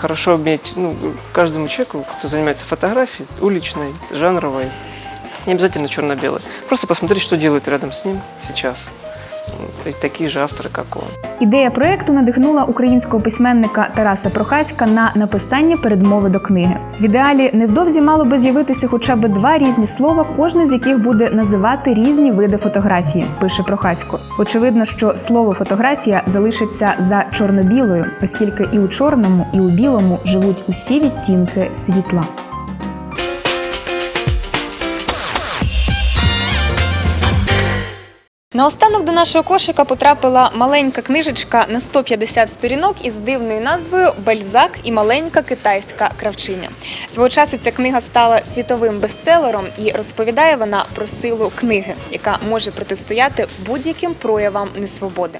Хорошо иметь ну, каждому человеку, кто занимается фотографией, уличной, жанровой, не обязательно черно-белой. Просто посмотреть, что делают рядом с ним сейчас. И такие же авторы, как он. Ідея проекту надихнула українського письменника Тараса Прохаська на написання передмови до книги. В ідеалі невдовзі мало би з'явитися хоча б два різні слова, кожне з яких буде називати різні види фотографії. Пише Прохасько. Очевидно, що слово фотографія залишиться за чорно-білою, оскільки і у чорному, і у білому живуть усі відтінки світла. Наостанок до нашого кошика потрапила маленька книжечка на 150 сторінок із дивною назвою Бальзак і маленька китайська кравчиня. Свого часу ця книга стала світовим бестселером і розповідає вона про силу книги, яка може протистояти будь-яким проявам несвободи.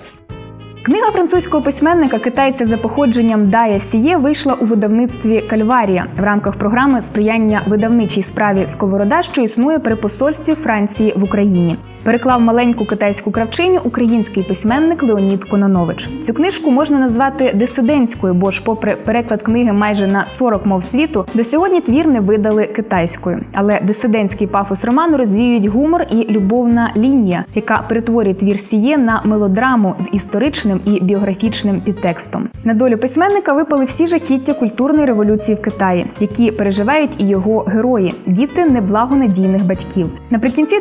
Книга французького письменника китайця за походженням Дая Сіє вийшла у видавництві Кальварія в рамках програми сприяння видавничій справі Сковорода, що існує при посольстві Франції в Україні. Переклав маленьку китайську кравчиню український письменник Леонід Кононович. Цю книжку можна назвати дисидентською, бо ж, попри переклад книги майже на 40 мов світу, до сьогодні твір не видали китайською. Але дисидентський пафос роману розвіюють гумор і любовна лінія, яка перетворює твір сіє на мелодраму з історичним і біографічним підтекстом. На долю письменника випали всі жахіття культурної революції в Китаї, які переживають і його герої діти неблагонадійних батьків. Наприкінці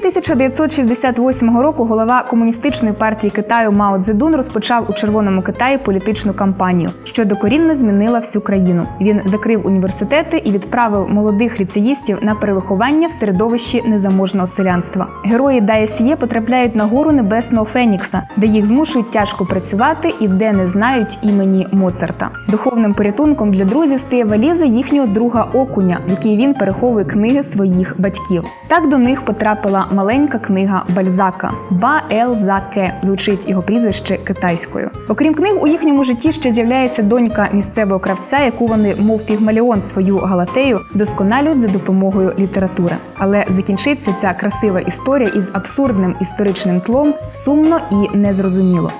1968 року голова комуністичної партії Китаю Мао Цзедун розпочав у Червоному Китаї політичну кампанію, що докорінно змінила всю країну. Він закрив університети і відправив молодих ліцеїстів на перевиховання в середовищі незаможного селянства. Герої Дая Сіє потрапляють на гору небесного Фенікса, де їх змушують тяжко працювати і де не знають імені Моцарта. Духовним порятунком для друзів стає валіза їхнього друга окуня, в якій він переховує книги своїх батьків. Так до них потрапила маленька книга Бальзака Ба Ел звучить його прізвище китайською. Окрім книг, у їхньому житті ще з'являється донька місцевого кравця, яку вони, мов пігмаліон, свою галатею досконалюють за допомогою літератури. Але закінчиться ця красива історія із абсурдним історичним тлом сумно і незрозуміло.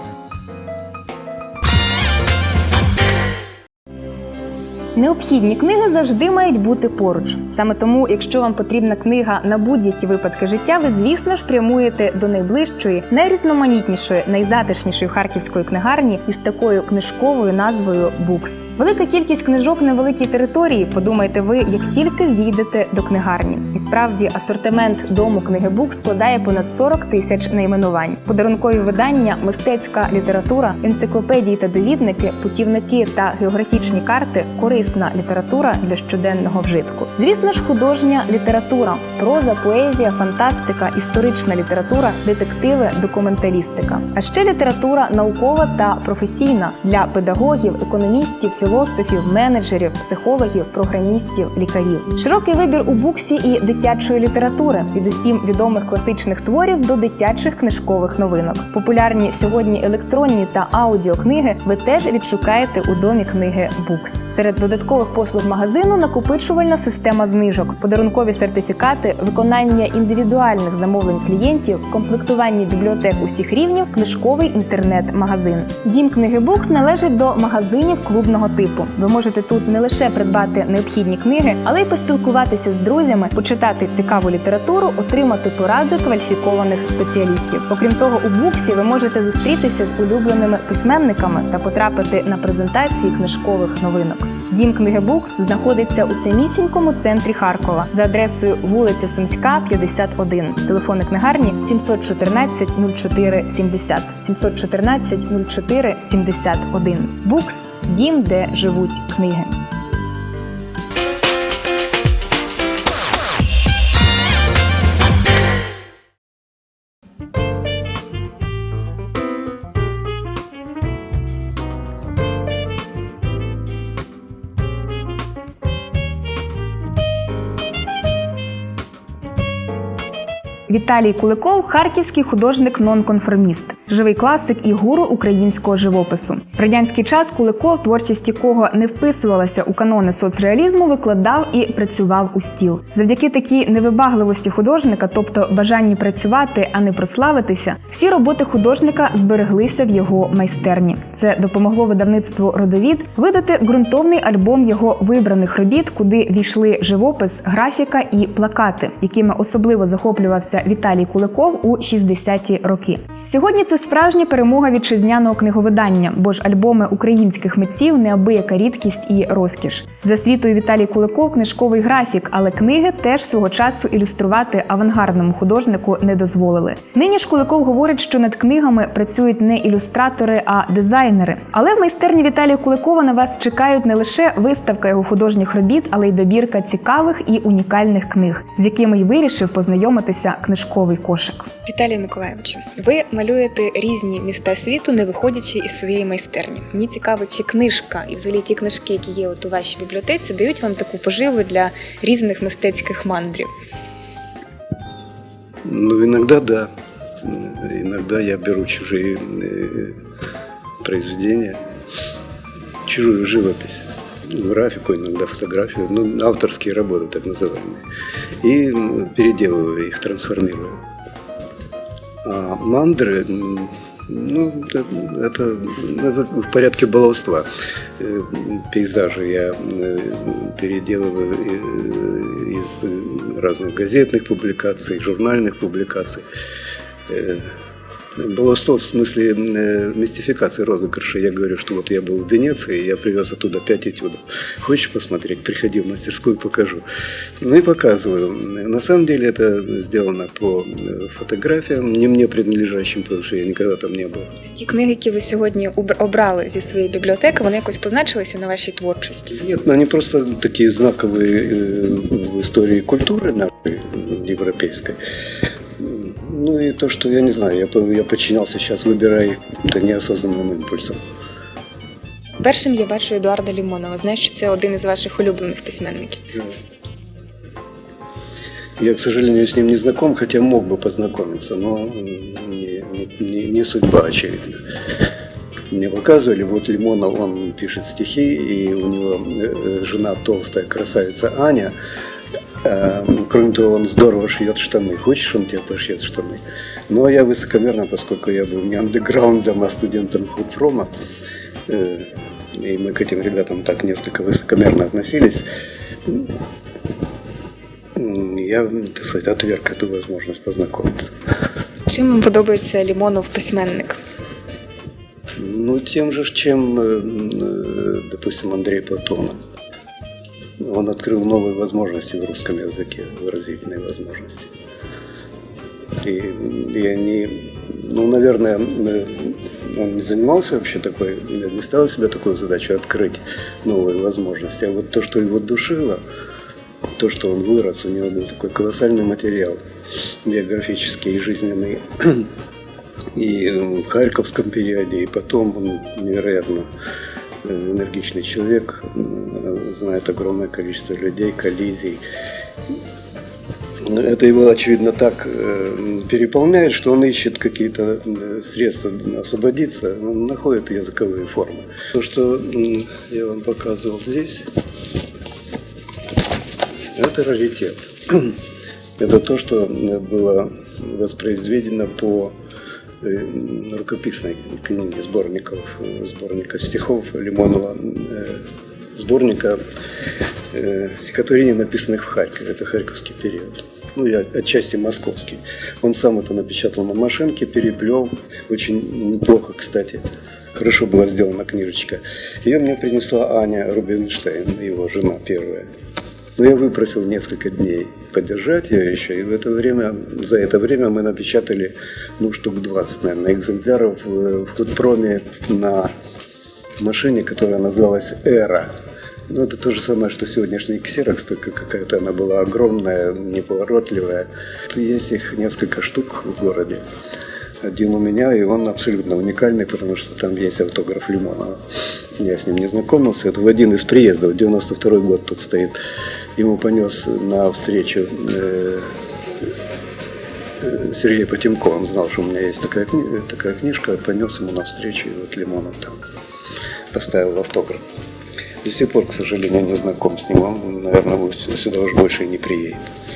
Необхідні книги завжди мають бути поруч. Саме тому, якщо вам потрібна книга на будь-які випадки життя, ви звісно ж прямуєте до найближчої, найрізноманітнішої, найзатишнішої харківської книгарні із такою книжковою назвою Букс. Велика кількість книжок на великій території. Подумайте ви, як тільки війдете до книгарні. І справді асортимент дому книги Букс складає понад 40 тисяч найменувань. Подарункові видання, мистецька література, енциклопедії та довідники, путівники та географічні карти корисна література для щоденного вжитку. Звісно ж, художня література, проза, поезія, фантастика, історична література, детективи, документалістика. А ще література наукова та професійна для педагогів, економістів, філософів, менеджерів, психологів, програмістів, лікарів. Широкий вибір у буксі і дитячої літератури від усім відомих класичних творів до дитячих книжкових новинок. Популярні сьогодні електронні та аудіокниги ви теж відшукаєте у домі книги Букс. Серед додаткових послуг магазину накопичувальна система знижок, подарункові сертифікати, виконання індивідуальних замовлень клієнтів, комплектування бібліотек усіх рівнів, книжковий інтернет-магазин. Дім книги Букс належить до магазинів клубного типу. Ви можете тут не лише придбати необхідні книги, але й поспілкуватися з друзями, почитати цікаву літературу, отримати поради кваліфікованих спеціалістів. Окрім того, у буксі ви можете зустрітися з улюбленими письменниками та потрапити на презентації книжкових новинок. Дім книги Букс знаходиться у самісінькому центрі Харкова за адресою вулиця Сумська, 51. Телефони книгарні 714 04 70 714 04 71. Букс дім, де живуть книги. Віталій Куликов харківський художник-нонконформіст. Живий класик і гуру українського живопису. В радянський час Куликов, творчість якого не вписувалася у канони соцреалізму, викладав і працював у стіл. Завдяки такій невибагливості художника, тобто бажанні працювати, а не прославитися, всі роботи художника збереглися в його майстерні. Це допомогло видавництву Родовід видати ґрунтовний альбом його вибраних робіт, куди війшли живопис, графіка і плакати, якими особливо захоплювався Віталій Куликов у 60-ті роки. Сьогодні це справжня перемога вітчизняного книговидання, бо ж альбоми українських митців неабияка рідкість і розкіш. За світою Віталій Куликов книжковий графік, але книги теж свого часу ілюструвати авангардному художнику не дозволили. Нині ж Куликов говорить, що над книгами працюють не ілюстратори, а дизайнери. Але в майстерні Віталія Куликова на вас чекають не лише виставка його художніх робіт, але й добірка цікавих і унікальних книг, з якими й вирішив познайомитися книжковий кошик. Віталію Миколаївичу, ви малюєте різні міста світу, не виходячи із своєї майстерні. Мені цікаво, чи книжка і взагалі ті книжки, які є от у вашій бібліотеці, дають вам таку поживу для різних мистецьких мандрів. Ну, иногда да. Иногда я беру чужие э, произведения, чужую живопись, ну, графику, иногда фотографию, ну, авторские работы так называемые, и м, переделываю их, трансформирую. А мандры, м, ну, это, это, это в порядке баловства. Э, Пейзажи я э, переделываю э, из разных газетных публикаций, журнальных публикаций. Э, Баловство в смысле э, мистификации розыгрыша. Я говорю, что вот я был в Венеции, я привез оттуда пять этюдов. Хочешь посмотреть? Приходи в мастерскую, покажу. Ну и показываю. На самом деле это сделано по э, фотографиям, не мне принадлежащим, потому что я никогда там не был. Ті книги, які ви сьогодні убр- обрали зі своєї бібліотеки, вони якось позначилися на вашій творчості. Нет, ну они просто такие знаковые э, в истории культуры нашей э, европейской. Ну и то, что я не знаю, я, по- я подчинялся сейчас, выбирая их каким-то неосознанным импульсом. Першим я бачу Едуарда Лімонова. Знаю, що це один із ваших улюблених письменників. Я, к сожалению, с ним не знаком, хотя мог бы познакомиться, но м, не, не- не судьба, очевидно. Мне показывали, вот Лимонов, он пишет стихи, и у него э, жена толстая красавица Аня. Э, Кроме того, он здорово шьет штаны. Хочешь, он тебе пошьет штаны? Ну, а я высокомерно, поскольку я был не андеграундом, а студентом худпрома, э, и мы к этим ребятам так несколько высокомерно относились, я, так сказать, отверг эту возможность познакомиться. Чим вам подобається Лімонов письменник? Ну, тем же, чем, э, э, допустим, Андрей Платонов. Он открыл новые возможности в русском языке, выразительные возможности. И, и они, ну, наверное, э, он не занимался вообще такой, не ставил себе такую задачу открыть новые возможности. А вот то, что его душило, то, что он вырос, у него был такой колоссальный материал биографический и жизненный и в Харьковском периоде, и потом он невероятно энергичный человек, знает огромное количество людей, коллизий. Это его, очевидно, так э, переполняет, что он ищет какие-то э, средства освободиться, он находит языковые формы. То, что я вам показывал здесь, это раритет. Это то, что было воспроизведено по рукописной книге сборников, э, сборника стихов Лимонова, э, сборника э, стихотворений, написанных в Харькове. Это харьковский период. Ну, я отчасти московский. Он сам это напечатал на машинке, переплел. Очень неплохо, кстати. Хорошо была сделана книжечка. Ее мне принесла Аня Рубинштейн, его жена первая. Но я выпросил несколько дней поддержать ее еще, и в это время, за это время мы напечатали, ну, штук 20, наверное, экземпляров в, Худпроме на машине, которая называлась «Эра». Ну, это то же самое, что сегодняшний ксерокс, только какая-то она была огромная, неповоротливая. Есть их несколько штук в городе. Один у меня, и он абсолютно уникальный, потому что там есть автограф Лимонова. Я с ним не знакомился. Это в один из приездов, 92 год тут стоит. Ему понес на встречу э, э, Сергей Потемков, он знал, что у меня есть такая, кни- такая книжка, понес ему навстречу, и вот Лимонов там поставил автограф. До сих пор, к сожалению, не знаком с ним, он, наверное, сюда уже больше и не приедет.